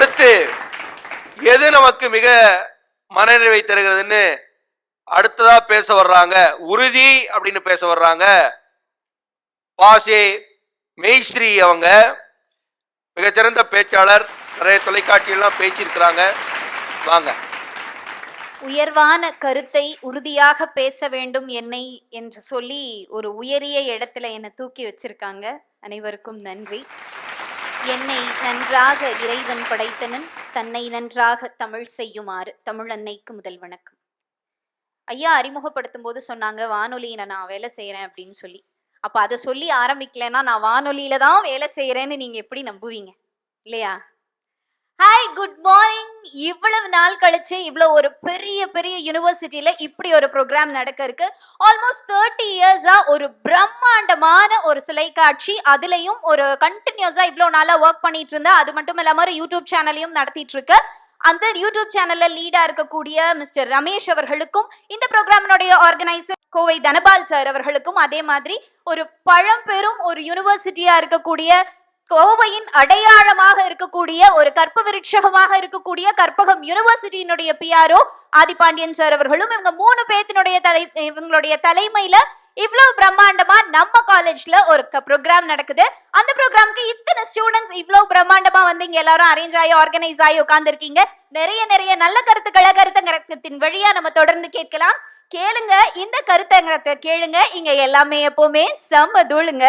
அடுத்து எது நமக்கு மிக மனநிறைவை தருகிறதுன்னு அடுத்ததா பேச வர்றாங்க. உறுதி அப்படின்னு பேச வர்றாங்க. பாசே மெய்ஸ்ரீ அவங்க. மிகச்சிறந்த பேச்சாளர். நிறைய தொலைக்காட்சியெல்லாம் பேசியிருக்கிறாங்க. வாங்க. உயர்வான கருத்தை உறுதியாக பேச வேண்டும் என்னை என்று சொல்லி ஒரு உயரிய இடத்துல என்னை தூக்கி வச்சிருக்காங்க. அனைவருக்கும் நன்றி. என்னை நன்றாக இறைவன் படைத்தனன் தன்னை நன்றாக தமிழ் செய்யுமாறு தமிழ் அன்னைக்கு முதல் வணக்கம். ஐயா அறிமுகப்படுத்தும் போது சொன்னாங்க வானொலியில நான் வேலை செய்யறேன் அப்படின்னு சொல்லி. அப்ப அதை சொல்லி ஆரம்பிக்கலைன்னா நான் வானொலியில தான் வேலை செய்யறேன்னு நீங்க எப்படி நம்புவீங்க? இல்லையா? ஹாய் குட் மார்னிங் இவ்வளவு நாள் கழிச்சு இவ்வளவு ஒரு பெரிய பெரிய யூனிவர்சிட்டியில இப்படி ஒரு ப்ரோக்ராம் நடக்க இருக்கு. ஆல்மோஸ்ட் தேர்ட்டி இயர்ஸா ஒரு பிரம்மாண்டமான ஒரு சிலை காட்சி அதுலயும் ஒரு கண்டினியூஸா இவ்வளவு நாளா ஒர்க் பண்ணிட்டு இருந்தா. அது மட்டும் இல்லாம ஒரு யூடியூப் சேனலையும் நடத்திட்டு இருக்கு. அந்த யூடியூப் சேனல்ல லீடா இருக்கக்கூடிய மிஸ்டர் ரமேஷ் அவர்களுக்கும் இந்த ப்ரோக்ராமினுடைய ஆர்கனைசர் கோவை தனபால் சார் அவர்களுக்கும் அதே மாதிரி ஒரு பழம்பெரும் ஒரு யூனிவர்சிட்டியா இருக்கக்கூடிய கோவையின் அடையாளமாக இருக்கக்கூடிய ஒரு கற்ப விருட்சகமாக இருக்கக்கூடிய Karpagam யூனிவர்சிட்டியினுடைய P R O Adhipandian sir அவர்களும் இவங்க மூணு பேத்தினுடைய தலை இவங்களுடைய தலைமையில இவ்வளவு பிரம்மாண்டமா நம்ம காலேஜ்ல ஒரு ப்ரோக்ராம் நடக்குது. அந்த ப்ரோக்ராம்க்கு இத்தனை ஸ்டூடெண்ட்ஸ் இவ்வளவு பிரம்மாண்டமா வந்து இங்க எல்லாரும் அரேஞ்ச் ஆகி ஆர்கனைஸ் ஆகி உட்கார்ந்துருக்கீங்க. நிறைய நிறைய நல்ல கருத்துக்களை கருத்தங்கத்தின் வழியா நம்ம தொடர்ந்து கேட்கலாம். கேளுங்க. இந்த கருத்தங்கத்தை கேளுங்க. இங்க எல்லாமே எப்பவுமே செம்ம தூளுங்க.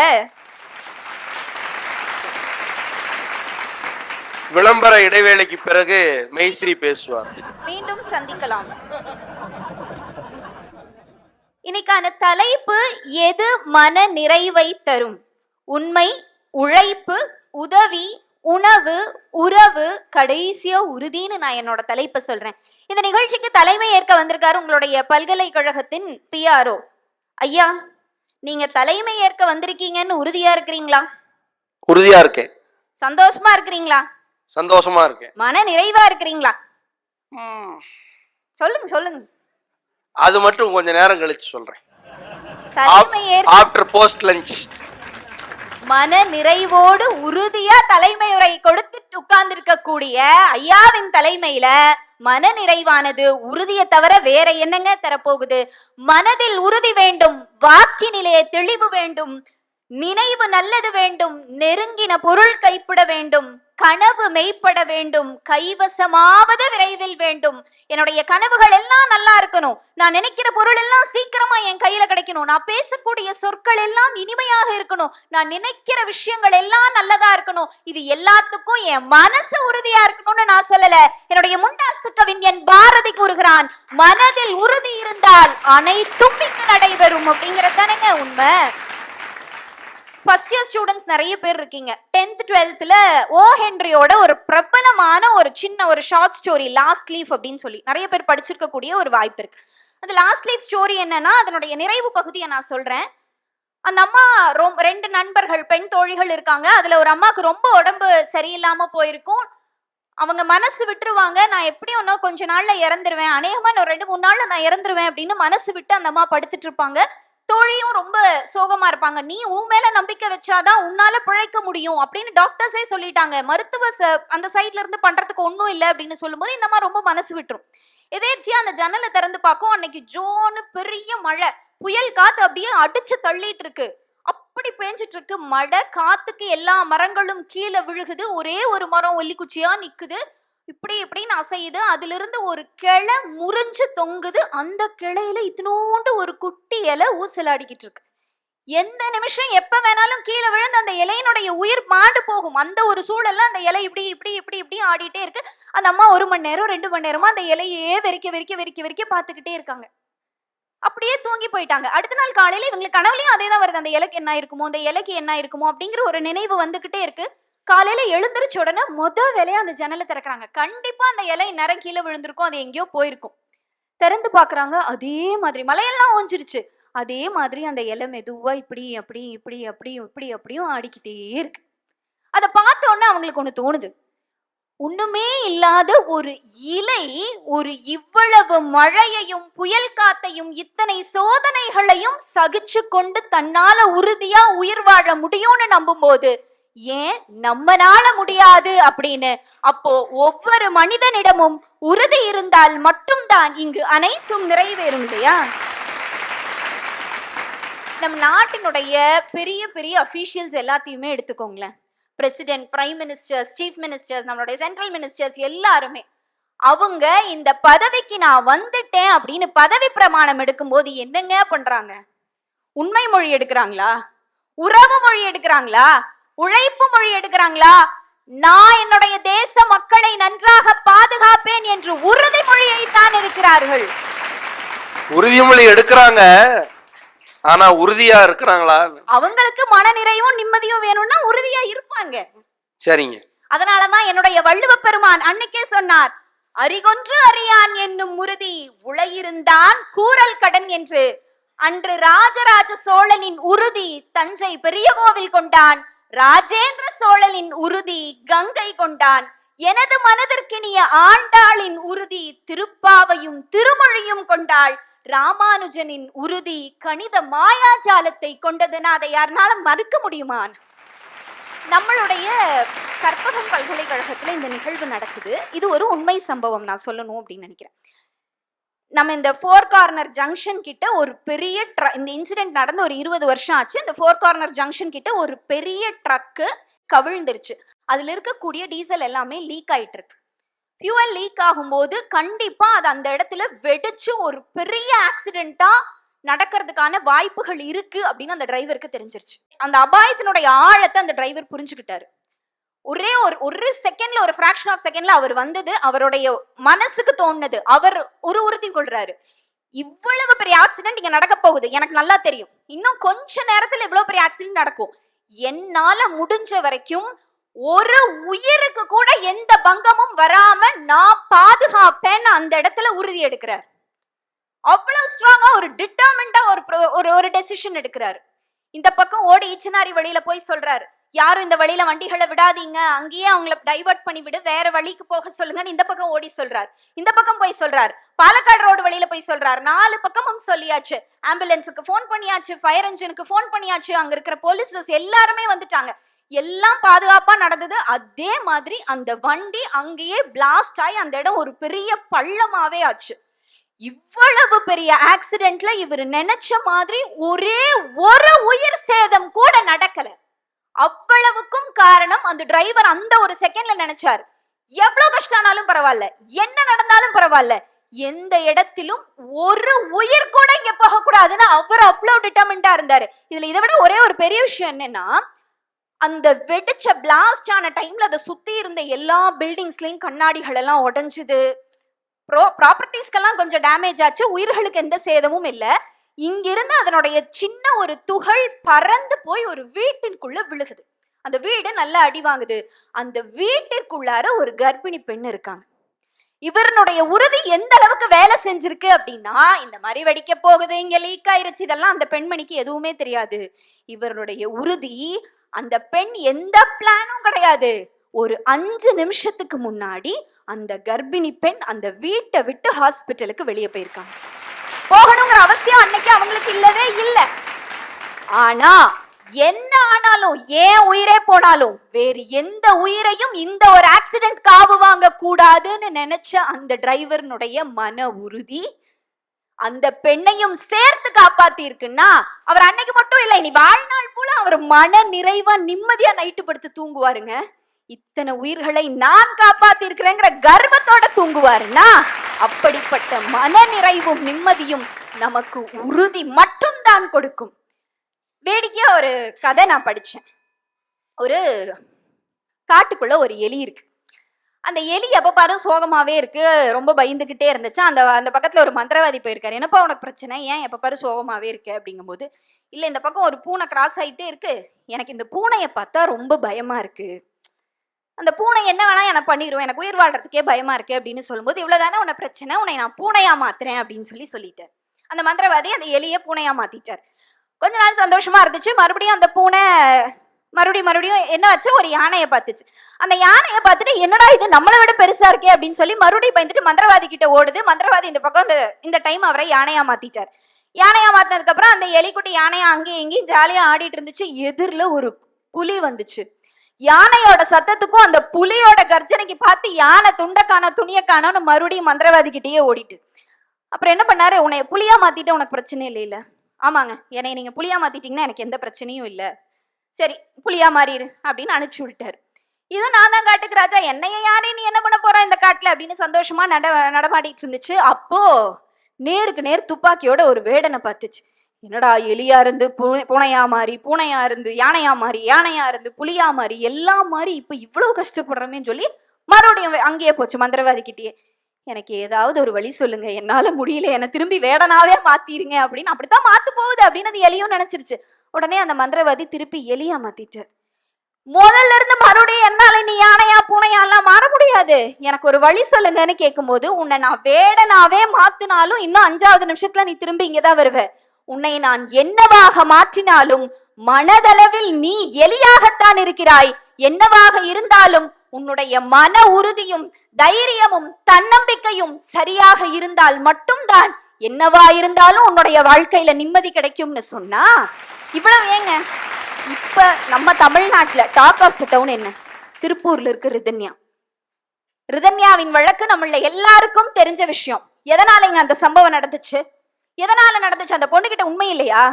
விளம்பர இடைவேளைக்கு பிறகு மெய்ஸ்ரீ பேசுவார். மீண்டும் சந்திக்கலாம். இன்னைக்கான தலைப்பு எது மன நிறைவை தரும்? உண்மை உழைப்பு உதவி உணவு உறவு கடைசியா உறுதின்னு நான் என்னோட தலைப்பை சொல்றேன். இந்த நிகழ்ச்சிக்கு தலைமை ஏற்க வந்திருக்காரு உங்களுடைய பல்கலைக்கழகத்தின் பிஆர்ஓ ஐயா நீங்க தலைமை ஏற்க வந்திருக்கீங்கன்னு உறுதியா இருக்கிறீங்களா? உறுதியா இருக்கேன். சந்தோஷமா இருக்கிறீங்களா? சந்தோஷமா இருக்கேன். மன நிறைவா இருக்கிறீங்களா? சொல்லுங்க சொல்லுங்க. அது மட்டும் கொஞ்ச நேரம் கழிச்சு சொல்றேன். ஆஃப்டர் போஸ்ட் லஞ்ச் மன நிறைவோடு உறுதியா தலைமை உரை கொடுத்து உட்கார்ந்திருக்க கூடிய ஐயாவின் தலைமையில மன நிறைவானது உறுதியை தவிர வேற என்னங்க தரப்போகுது? மனதில் உறுதி வேண்டும் வாக்கினிலே தெளிவு வேண்டும் நினைவு நல்லது வேண்டும் நெருங்கின பொருள் கைப்பட வேண்டும் கனவு மெய்ப்பட வேண்டும் கைவசமாவது விரைவில் வேண்டும். என்னுடைய கனவுகள் எல்லாம் நல்லா இருக்கணும். நான் நினைக்கிற பொருள் எல்லாம் சீக்கிரமா என் கையில கிடைக்கணும். நான் பேசக்கூடிய சொற்கள் எல்லாம் இனிமையாக இருக்கணும். நான் நினைக்கிற விஷயங்கள் எல்லாம் நல்லதா இருக்கணும். இது எல்லாத்துக்கும் என் மனசு உறுதியா இருக்கணும்னு நான் சொல்லல. என்னுடைய முண்டாசு கவிஞன் பாரதி கூறுகிறான் மனதில் உறுதி இருந்தால் அனைத்தும் இங்கு நடைபெறும். அப்படிங்கறதானேங்க உண்மை. ஃபர்ஸ்ட் இயர் ஸ்டூடெண்ட்ஸ் நிறைய பேர் இருக்கீங்க. டென்த் டுவெல்த்தில் ஓ ஹென்ரியோட ஒரு பிரபலமான ஒரு சின்ன ஒரு ஷார்ட் ஸ்டோரி லாஸ்ட் லீஃப் அப்படின்னு சொல்லி நிறைய பேர் படிச்சிருக்கக்கூடிய ஒரு வாய்ப்பு இருக்கு. அந்த லாஸ்ட் லீஃப் ஸ்டோரி என்னன்னா அதனுடைய நிறைவு பகுதியை நான் சொல்றேன். அந்த அம்மா ரொம்ப ரெண்டு நண்பர்கள் பெண் தோழிகள் இருக்காங்க. அதுல ஒரு அம்மாவுக்கு ரொம்ப உடம்பு சரியில்லாம போயிருக்கும். அவங்க மனசு விட்டுருவாங்க. நான் எப்படி ஒன்றும் கொஞ்ச நாள்ல இறந்துருவேன். அநேகமா இன்னும் ரெண்டு மூணு நாள்ல நான் இறந்துருவேன் அப்படின்னு மனசு விட்டு அந்த அம்மா படுத்துட்டு இருப்பாங்க. தோழியும் ரொம்ப சோகமா இருப்பாங்க. நீ உன் மேல நம்பிக்கை வச்சாதான் உன்னால பிழைக்க முடியும் அப்படின்னு டாக்டர்ஸே சொல்லிட்டாங்க. மருத்துவ ச- அந்த சைட்ல இருந்து பண்றதுக்கு ஒன்றும் இல்லை அப்படின்னு சொல்லும்போது இந்த மாதிரி ரொம்ப மனசு விட்டுரும். எதேர்ச்சியா அந்த ஜன்னலை திறந்து பார்க்கும். அன்னைக்கு ஜோன்னு பெரிய மழை. புயல் காத்து அப்படியே அடிச்சு தள்ளிட்டு இருக்கு. அப்படி பேஞ்சிட்டு இருக்கு. மழை காத்துக்கு எல்லா மரங்களும் கீழே விழுகுது. ஒரே ஒரு மரம் ஒல்லிக்குச்சியா நிக்குது. இப்படி இப்படின்னு அசையுது. அதுல இருந்து ஒரு கிளை முறிஞ்சு தொங்குது. அந்த கிளையில இத்தினோண்டு ஒரு குட்டி இலை ஊசலாடிக்கிட்டு இருக்கு. எந்த நிமிஷம் எப்ப வேணாலும் கீழே விழுந்து அந்த இலையினுடைய உயிர் மாண்டு போகும். அந்த ஒரு சூழல்ல அந்த இலை இப்படி இப்படி இப்படி இப்படி ஆடிட்டே இருக்கு. அந்த அம்மா ஒரு மணி நேரம் ரெண்டு மணி நேரமா அந்த இலையே வெறிக்க வெறிக்க வெறிக்க வெறிக்க பார்த்துக்கிட்டே இருக்காங்க. அப்படியே தூங்கி போயிட்டாங்க. அடுத்த நாள் காலையில இவங்களுக்கு கனவுலையும் அதே தான் வருது. அந்த இலைக்கு என்ன இருக்குமோ அந்த இலைக்கு என்ன இருக்குமோ அப்படிங்கிற ஒரு நினைவு வந்துகிட்டே இருக்கு. காலையில எழுந்திருச்ச உடனே முத வேலையா அந்த ஜன்னலை திறக்கிறாங்க. கண்டிப்பா அந்த இலை நேரம் கீழே விழுந்திருக்கும். அது எங்கேயோ போயிருக்கும். திறந்து பாக்குறாங்க அதே மாதிரி மலையெல்லாம் ஓஞ்சிருச்சு. அதே மாதிரி அந்த இலை மெதுவா இப்படி அப்படி இப்படி அப்படி இப்படி அப்படியும் ஆடிக்கிட்டே இருக்கு. அதை பார்த்த உடனே அவங்களுக்கு ஒண்ணு தோணுது. ஒண்ணுமே இல்லாத ஒரு இலை ஒரு இவ்வளவு மழையையும் புயல் காத்தையும் இத்தனை சோதனைகளையும் சகிச்சு கொண்டு தன்னால உறுதியா உயிர் வாழ முடியும்னு நம்பும்போது ஏன் நம்மனால முடியாது அப்படின்னு? அப்போ ஒவ்வொரு மனிதனிடமும் உறுதி இருந்தால் மட்டும்தான் இங்கு அனைத்தும் நிறைவேறும் இல்லையா? நம் நாட்டினுடைய பெரிய பெரிய அஃபீஷியல்ஸ் எல்லாத்தையுமே எடுத்துக்கோங்களேன். President prime ministers chief ministers நம்மளுடைய சென்ட்ரல் மினிஸ்டர்ஸ் எல்லாருமே. அவங்க இந்த பதவிக்கு நான் வந்துட்டேன் அப்படின்னு பதவி பிரமாணம் எடுக்கும்போது என்னங்க பண்றாங்க? உண்மை மொழி எடுக்கிறாங்களா? உறவு மொழி எடுக்கிறாங்களா? உழைப்பு மொழி எடுக்கிறாங்களா? நான் என்னுடைய தேச மக்களை நன்றாக பாதுகாப்பேன் என்று உறுதிமொழியை தான் இருக்கிறார்கள். உறுதிமொழி எடுக்கிறாங்க ஆனா உறுதியா இருக்கிறாங்களா? அவங்களுக்கு மனநிறைவும் நிம்மதியும் வேணும்னா உறுதியா இருப்பாங்க. சரிங்க. அதனாலதான் என்னுடைய வள்ளுவ பெருமான் அன்னைக்கே சொன்னார் அறிகொன்று அறியான் என்னும் உறுதி உளையிருந்தான் கூறல் கடன் என்று. அன்று ராஜராஜ சோழனின் உறுதி தஞ்சை பெரிய கோவில் கொண்டான். ராஜேந்திர சோழனின் உறுதி கங்கை கொண்டான். எனது மனதிற்கினிய ஆண்டாளின் உறுதி திருப்பாவையும் திருமொழியும் கொண்டாள். ராமானுஜனின் உறுதி கணித மாயாஜாலத்தை கொண்டதுன்னா அதை யாருனாலும் மறுக்க முடியுமா? நம்மளுடைய கற்பகம் பல்கலைக்கழகத்துல இந்த நிகழ்வு நடக்குது. இது ஒரு உண்மை சம்பவம் நான் சொல்லணும் அப்படின்னு நினைக்கிறேன். நம்ம இந்த ஃபோர் கார்னர் ஜங்ஷன் கிட்ட ஒரு பெரிய ட்ரக் இந்த இன்சிடென்ட் நடந்து ஒரு இருபது வருஷம் ஆச்சு. இந்த ஃபோர் கார்னர் ஜங்ஷன் கிட்ட ஒரு பெரிய ட்ரக்கு கவிழ்ந்துருச்சு. அதில் இருக்கக்கூடிய டீசல் எல்லாமே லீக் ஆயிட்டு இருக்கு ஃபியூவல் லீக் ஆகும்போது கண்டிப்பாக அது அந்த இடத்துல வெடிச்சு ஒரு பெரிய ஆக்சிடெண்ட்டாக நடக்கிறதுக்கான வாய்ப்புகள் இருக்கு அப்படின்னு அந்த டிரைவருக்கு தெரிஞ்சிருச்சு. அந்த அபாயத்தினுடைய ஆழத்தை அந்த டிரைவர் புரிஞ்சுக்கிட்டாரு. ஒரே ஒரு ஒரு செகண்ட்ல ஒரு ஃபிராக்ஷன் ஆஃப் செகண்ட்ல அவர் வந்தது அவருடைய மனசுக்கு தோணுது அவர் ஒரு உறுதி கொள்றாரு. இவ்வளவு பெரிய ஆக்சிடென்ட் இங்க நடக்க போகுது. எனக்கு நல்லா தெரியும். இன்னும் கொஞ்ச நேரத்துல இவ்வளவு பெரிய ஆக்சிடென்ட் நடக்கும். என்னால முடிஞ்ச வரைக்கும் ஒரு உயிருக்கு கூட எந்த பங்கமும் வராம நான் பாதுகாப்பேன்னு அந்த இடத்துல உறுதி எடுக்கிறார். அவ்வளவு ஸ்ட்ராங்கா ஒரு டிட்டர்மெண்டா ஒரு ஒரு ஒரு டெசிஷன் எடுக்கிறாரு. இந்த பக்கம் ஓடி இச்சனாரி வழியில போய் சொல்றாரு. யாரும் இந்த வழியில வண்டிகளை விடாதீங்க. அங்கேயே அவங்கள டைவர்ட் பண்ணி விடு. வேற வழிக்கு போக சொல்லுங்கன்னு இந்த பக்கம் ஓடி சொல்றார். இந்த பக்கம் போய் சொல்றார். பாலக்காடு ரோடு வழியில போய் சொல்றார். நாலு பக்கமும் சொல்லியாச்சு. ஆம்புலன்ஸுக்கு ஃபோன் பண்ணியாச்சு. ஃபயர் இன்ஜினுக்கு ஃபோன் பண்ணியாச்சு. அங்க இருக்கிற போலீசஸ் எல்லாருமே வந்துட்டாங்க. எல்லாம் பாதுகாப்பா நடந்தது. அதே மாதிரி அந்த வண்டி அங்கேயே பிளாஸ்ட் ஆகி அந்த இடம் ஒரு பெரிய பள்ளமாவே ஆச்சு. இவ்வளவு பெரிய ஆக்சிடென்ட்ல இவர் நினைச்ச மாதிரி ஒரே ஒரு உயிர் சேதம் கூட நடக்கல. அவ்வளவுக்கும் காரணம் அந்த டிரைவர் அந்த ஒரு செகண்ட்ல நினைச்சார். எவ்வளவு கஷ்டம்னாலும் பரவாயில்ல. என்ன நடந்தாலும் பரவாயில்ல. எந்த இடத்திலும் ஒரு உயிர் கூட இங்க போக கூடாதுன்னு அவர் அவ்வளவு டிட்டர்மெண்டா இருந்தாரு. இதுல இதை விட ஒரே ஒரு பெரிய விஷயம் என்னன்னா அந்த வெடிச்ச பிளாஸ்ட் ஆன டைம்ல அதை சுத்தி இருந்த எல்லா பில்டிங்ஸ்லயும் கண்ணாடிகள் எல்லாம் உடஞ்சுது. ப்ரோ ப்ராப்பர்ட்டிஸ்க்கெல்லாம் கொஞ்சம் டேமேஜ் ஆச்சு. உயிர்களுக்கு எந்த சேதமும் இல்லை. இங்கிருந்து அதனுடைய சின்ன ஒரு துகள் பறந்து போய் ஒரு வீட்டிற்குள்ள விழுகுது. அந்த வீடு நல்லா அடி வாங்குது. அந்த வீட்டிற்குள்ளார ஒரு கர்ப்பிணி பெண் இருக்காங்க. இவருடைய உறுதி எந்த அளவுக்கு வேலை செஞ்சிருக்கு அப்படின்னா இந்த மாதிரி வெடிக்க போகுது இங்க லீக் ஆயிருச்சு இதெல்லாம் அந்த பெண்மணிக்கு எதுவுமே தெரியாது. இவருடைய உறுதி அந்த பெண் எந்த பிளானும் கிடையாது. ஒரு அஞ்சு நிமிஷத்துக்கு முன்னாடி அந்த கர்ப்பிணி பெண் அந்த வீட்டை விட்டு ஹாஸ்பிட்டலுக்கு வெளியே போயிருக்காங்க. போகணுங்கிற அவசியம் அன்னைக்கு அவங்களுக்கு இல்லவே இல்லை. ஆனா என்ன ஆனாலும் ஏன் உயிரே போனாலும் வேறு எந்த உயிரையும் இந்த ஒரு ஆக்சிடென்ட் காவு வாங்க கூடாதுன்னு நினைச்ச அந்த டிரைவர்னுடைய மன உறுதி அந்த பெண்ணையும் சேர்த்து காப்பாத்தி இருக்குன்னா அவர் அன்னைக்கு மட்டும் இல்லை இனி வாழ்நாள் போல அவர் மன நிறைவா நிம்மதியா நைட்டு படுத்து தூங்குவாருங்க. இத்தனை உயிர்களை நான் காப்பாத்தி இருக்கிறேங்கிற கர்வத்தோட தூங்குவாருன்னா அப்படிப்பட்ட மன நிறைவும் நிம்மதியும் நமக்கு உறுதி மட்டும்தான் கொடுக்கும். வேடிக்கையா ஒரு கதை நான் படிச்சேன். ஒரு காட்டுக்குள்ள ஒரு எலி இருக்கு. அந்த எலி எப்போ பாரு சோகமாவே இருக்கு ரொம்ப பயந்துகிட்டே இருந்துச்சு. அந்த அந்த பக்கத்துல ஒரு மந்திரவாதி போயிருக்காரு. என்னப்பா உனக்கு பிரச்சனை? ஏன் எப்போ பாரு சோகமாவே இருக்கு? அப்படிங்கும்போது இல்ல இந்த பக்கம் ஒரு பூனை கிராஸ் ஆயிட்டே இருக்கு. எனக்கு இந்த பூனையை பார்த்தா ரொம்ப பயமா இருக்கு. அந்த பூனை என்ன வேணா எனக்கு பண்ணிடுவேன் எனக்கு உயிர் வாழ்றதுக்கே பயமா இருக்கு அப்படின்னு சொல்லும்போது இவ்வளவுதானே உன பிரச்சனை? உன்னை நான் பூனையா மாத்துறேன் அப்படின்னு சொல்லி சொல்லிட்டார். அந்த மந்திரவாதி அந்த எலியை பூனையா மாத்திட்டார். கொஞ்ச நாள் சந்தோஷமா இருந்துச்சு. மறுபடியும் அந்த பூனை மறுபடியும் மறுபடியும் என்ன ஆச்சு? ஒரு யானையை பார்த்துச்சு. அந்த யானையை பார்த்துட்டு என்னடா இது? நம்மளை விட பெருசா இருக்கே அப்படின்னு சொல்லி மறுபடியும் பயந்துட்டு மந்திரவாதி கிட்ட ஓடுது. மந்திரவாதி இந்த பக்கம் இந்த இந்த டைம் அவரை யானையா மாத்திட்டார். யானையா மாத்தினதுக்கு அப்புறம் அந்த எலிக்குட்டி யானையா அங்கேயும் இங்கேயும் ஜாலியா ஆடிட்டு இருந்துச்சு. எதிரில் ஒரு புலி வந்துச்சு. யானையோட சத்தத்துக்கும் அந்த புலியோட கர்ஜனைக்கு பார்த்து யானை துண்டக்கான துணியக்கானு மறுபடியும் மந்திரவாதிக்கிட்டேயே ஓடிட்டு. அப்புறம் என்ன பண்ணாரு? உன்னை புளியா மாத்திட்டு உனக்கு பிரச்சனை இல்லை இல்ல. ஆமாங்க. என்னை நீங்க புளியா மாத்திட்டீங்கன்னா எனக்கு எந்த பிரச்சனையும் இல்லை. சரி புளியா மாறிடு அப்படின்னு அனுப்பிச்சு விட்டாரு இது நான் தான் காட்டுக்கு ராஜா. என்னைய யாரே நீ என்ன பண்ண போற இந்த காட்டுல அப்படின்னு சந்தோஷமா நட நடமாடிட்டு இருந்துச்சு. அப்போ நேருக்கு நேர் துப்பாக்கியோட ஒரு வேடனை பார்த்துச்சு. என்னடா எலியா இருந்து பூனை- பூனையா மாறி பூனையா இருந்து யானையா மாறி யானையா இருந்து புலியா மாறி எல்லாம் மாறி இப்ப இவ்வளவு கஷ்டப்படுறோமேன்னு சொல்லி மறுபடியும் அங்கேயே போச்சு மந்திரவாதி கிட்டேயே எனக்கு ஏதாவது ஒரு வழி சொல்லுங்க. என்னால முடியல. என்னை திரும்பி வேடனாவே மாத்திருங்க அப்படின்னு அப்படித்தான் மாத்து போகுது அப்படின்னு அது எலியும் நினைச்சிருச்சு. உடனே அந்த மந்திரவாதி திருப்பி எலியா மாத்திட்டார். முதல்ல இருந்து மறுபடியும் என்னால நீ யானையா பூனையா எல்லாம் மாற முடியாது. எனக்கு ஒரு வழி சொல்லுங்கன்னு கேட்கும்போது உன்னை நான் வேடனாவே மாத்தினாலும் இன்னும் அஞ்சாவது நிமிஷத்துல நீ திரும்பி இங்கதான் வருவ. உன்னை நான் என்னவாக மாற்றினாலும் மனதளவில் நீ எலியாகத்தான் இருக்கிறாய். என்னவாக இருந்தாலும் உன்னுடைய மன உறுதியும் தைரியமும் தன்னம்பிக்கையும் சரியாக இருந்தால் மட்டும்தான் என்னவா இருந்தாலும் உன்னுடைய வாழ்க்கையில நிம்மதி கிடைக்கும்னு சொன்னா இவ்வளவு ஏங்க? இப்ப நம்ம தமிழ்நாட்டுல டாக் ஆஃப் த டவுன் என்ன? திருப்பூர்ல இருக்கு ரிதன்யா. ரிதன்யாவின் வழக்கு நம்மள எல்லாருக்கும் தெரிஞ்ச விஷயம். எதனால இங்க அந்த சம்பவம் நடந்துச்சு? எதனால நடந்துச்சு? அந்த பொண்ணுகிட்ட உண்மை இல்லையா?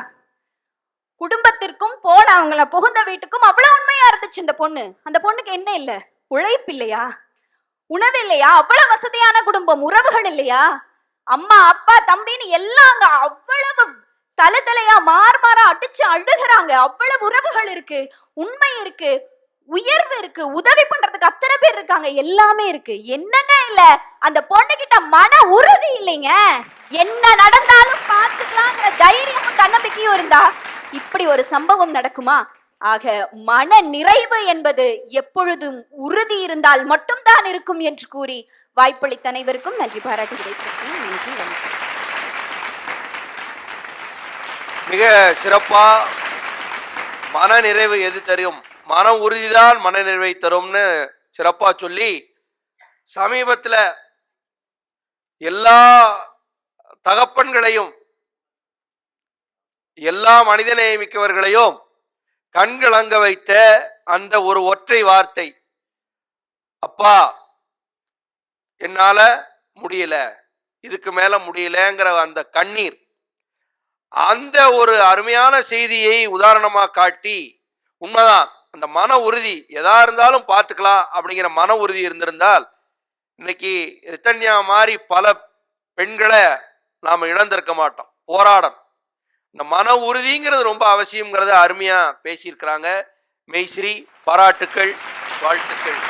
குடும்பத்திற்கும் போன அவங்கள புகுந்த வீட்டுக்கும் அவ்வளவு உண்மையா இருந்துச்சு இந்த பொண்ணு. அந்த பொண்ணுக்கு என்ன இல்ல? உழைப்பு இல்லையா? உணவு இல்லையா? அவ்வளவு வசதியான குடும்பம் உறவுகள் இல்லையா? அம்மா அப்பா தம்பின்னு எல்லாம் அங்க அவ்வளவு தலை தலையா மார் மாறா அடிச்சு அழுகுறாங்க. அவ்வளவு உறவுகள் இருக்கு. உண்மை இருக்கு. உயர்வு இருக்கு உதவி பண்றதுக்கு அத்தனை பேர் இருக்காங்க எல்லாமே இருக்கு. என்னங்க இல்ல? அந்த பொண்ணுகிட்ட மன உறுதி இல்லைங்க. என்ன நடந்தாலும் பார்த்துக்கலாங்கிற தைரியமும் தன்னம்பிக்கையும் இருந்தா இப்படி ஒரு சம்பவம் நடக்குமா? ஆக மன நிறைவு என்பது எப்பொழுதும் உறுதி இருந்தால் மட்டும்தான் இருக்கும் என்று கூறி வாய்ப்பளித்த அனைவருக்கும் நன்றி பாராட்டி நன்றி வணக்கம். மிக சிறப்பா மன நிறைவு எது தெரியும்? மன உறுதிதான் மன நிறைவை தரும்னு சிறப்பாக சொல்லி சமீபத்தில் எல்லா தகப்பன்களையும் எல்லா மனிதநேயமிக்கவர்களையும் கண்களங்க வைத்த அந்த ஒரு ஒற்றை வார்த்தை. அப்பா என்னால முடியல இதுக்கு மேல முடியலங்கிற அந்த கண்ணீர் அந்த ஒரு அருமையான செய்தியை உதாரணமா காட்டி உண்மைதான். அந்த மன உறுதி எதா இருந்தாலும் பார்த்துக்கலாம் அப்படிங்கிற மன உறுதி இருந்திருந்தால் இன்னைக்கு ரித்தன்யா மாதிரி பல பெண்களை நாம் இழந்திருக்க மாட்டோம். போராடணும் இந்த மன உறுதிங்கிறது ரொம்ப அவசியங்கிறத அருமையாக பேசியிருக்கிறாங்க. மெய்ஸ்ரீ பாராட்டுக்கள் வாழ்த்துக்கள்.